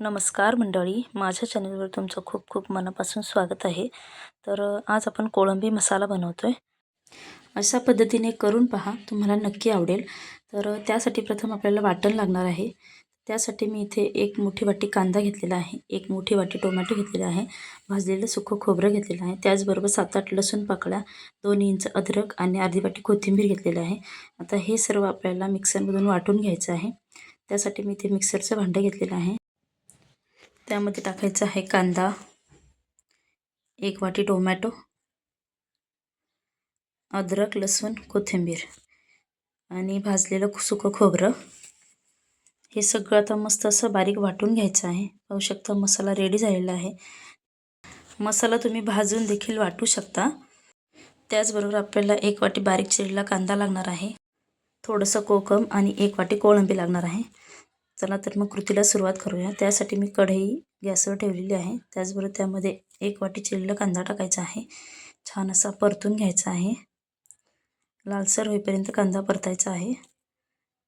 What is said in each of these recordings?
नमस्कार मंडळी. माझ्या चॅनलवर तुमचं खूप खूप मनापासून स्वागत आहे. तर आज आपण कोळंबी मसाला बनवतो आहे अशा पद्धतीने करून पहा. तुम्हाला नक्की आवडेल. तर त्यासाठी प्रथम आपल्याला वाटण लागणार आहे. त्यासाठी मी इथे एक मोठी वाटी कांदा घेतलेला आहे. एक मोठी वाटी टोमॅटो घेतलेला आहे. भाजलेलं सुखं खोबरं घेतलेलं आहे. त्याचबरोबर सात आठ लसूण पाकळ्या दोन इंच अद्रक आणि अर्धी वाटी कोथिंबीर घेतलेलं आहे. आता हे सर्व आपल्याला मिक्सरमधून वाटून घ्यायचं आहे. त्यासाठी मी इथे मिक्सरचं भांडं घेतलेलं आहे. त्यामध्ये टाकायचा आहे कांदा. एक वाटी टोमॅटो. अद्रक लसूण कोथिंबीर आणि भाजलेलं सुकं खोबरं. हे सगळं आता मस्त असं बारीक वाटून घ्यायचं आहे. पाहू शकता मसाला रेडी झालेला आहे. मसाला तुम्ही भाजून देखील वाटू शकता. त्याचबरोबर आपल्याला एक वाटी बारीक चिरलेला कांदा लागणार आहे. थोडंसं कोकम आणि एक वाटी कोळंबी लागणार आहे. चला तर मग कृतीला सुरुवात करूया. त्यासाठी मी कढई गॅसवर ठेवलेली आहे. त्याचबरोबर त्यामध्ये एक वाटी चिरलेला कांदा टाकायचा आहे. छान असा परतून घ्यायचा आहे. लालसर होईपर्यंत कांदा परतायचा आहे.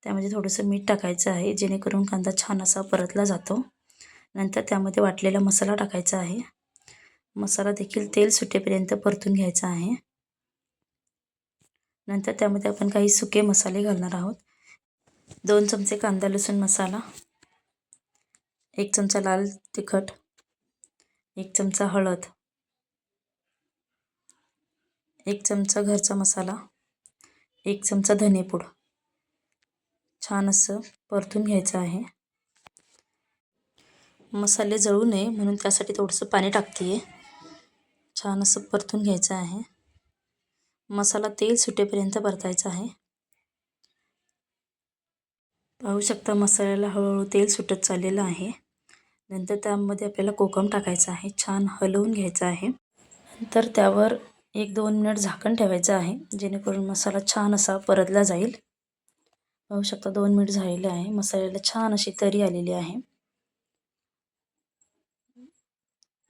त्यामध्ये थोडंसं मीठ टाकायचं आहे जेणेकरून कांदा छान असा परतला जातो. नंतर त्यामध्ये वाटलेला मसाला टाकायचा आहे. मसाला देखील तेल सुटेपर्यंत परतून घ्यायचा आहे. नंतर त्यामध्ये आपण काही सुके मसाले घालणार आहोत. दोन चमचे कांदा लसूण मसाला एक चमचा लाल तिखट एक चमचा हळद एक चमचा घरचा मसाला एक चमचा धनेपूड. छान असं परतून घ्यायचं आहे. मसाले जळू नये म्हणून त्यासाठी थोडंसं पाणी टाकते आहे छान असं परतून घ्यायचं आहे. मसाला तेल सुटेपर्यंत परतायचा आहे. पाहू शकता मसाल्याला हळूहळू तेल सुटत चाललेलं आहे. नंतर त्यामध्ये आपल्याला कोकम टाकायचं आहे. छान हलवून घ्यायचं आहे. नंतर त्यावर एक दोन मिनिट झाकण ठेवायचं आहे. जेणेकरून मसाला छान असा परतला जाईल. पाहू शकता दोन मिनिट झालेले आहे. मसाल्याला छान अशी तरी आलेली आहे.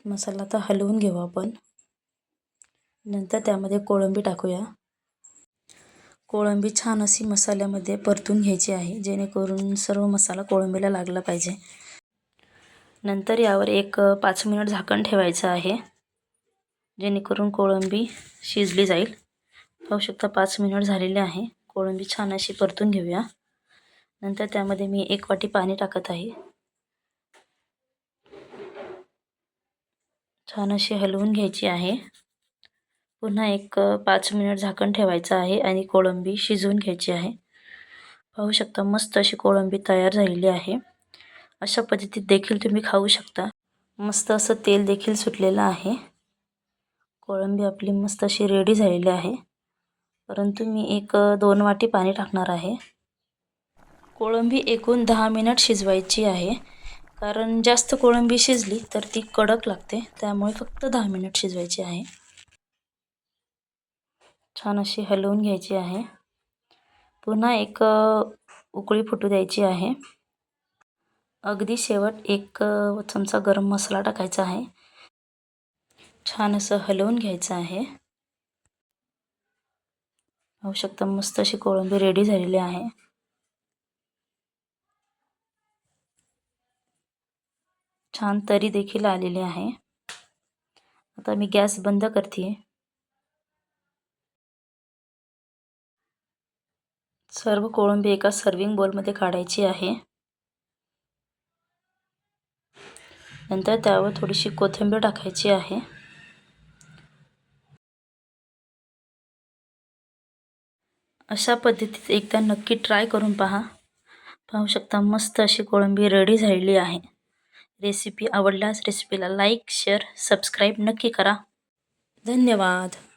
मसाला आता हलवून घेऊ आपण. नंतर त्यामध्ये कोळंबी टाकूया. कोळंबी छान अशी मसाल्यामध्ये परतून घ्यायची आहे. जेणेकरून सर्व मसाला कोळंबीला लागला पाहिजे. नंतर यावर एक पाच मिनिट झाकण ठेवायचं आहे. जेणेकरून कोळंबी शिजली जाईल. पाहू शकता पाच मिनिट झालेले आहे. कोळंबी छान अशी परतून घेऊया. नंतर त्यामध्ये मी एक वाटी पाणी टाकत आहे. छान अशी हलवून घ्यायची आहे. पुन्हा एक पाच मिनिट झाकण ठेवायचं आहे आणि कोळंबी शिजवून घ्यायची आहे. पाहू शकता मस्त अशी कोळंबी तयार झालेली आहे. अशा पद्धतीत देखील तुम्ही खाऊ शकता. मस्त असं तेल देखील सुटलेलं आहे. कोळंबी आपली मस्त अशी रेडी झालेली आहे. परंतु मी एक दोन वाटी पाणी टाकणार आहे. कोळंबी एकूण दहा मिनिट शिजवायची आहे. कारण जास्त कोळंबी शिजली तर ती कडक लागते. त्यामुळे फक्त दहा मिनिट शिजवायची आहे. छान अशी हलवून घ्यायची आहे. पुन्हा एक उकळी फुटू द्यायची आहे. अगदी शेवट एक चमचा गरम मसाला टाकायचा आहे. छान असं हलवून घ्यायचं आहे. पाहू शकता मस्त अशी कोळंबी रेडी झालेली आहे. छान तरी देखील आलेली आहे. आता मी गॅस बंद करते. सर्व कोळंबी एका सर्विंग बोलमध्ये काढायची आहे. नंतर त्यावर थोडीशी कोथिंबीर टाकायची आहे. अशा पद्धतीत एकदा नक्की ट्राय करून पहा. पाहू शकता मस्त अशी कोळंबी रेडी झालेली आहे. रेसिपी आवडल्यास रेसिपीला लाईक शेअर सबस्क्राईब नक्की करा. धन्यवाद.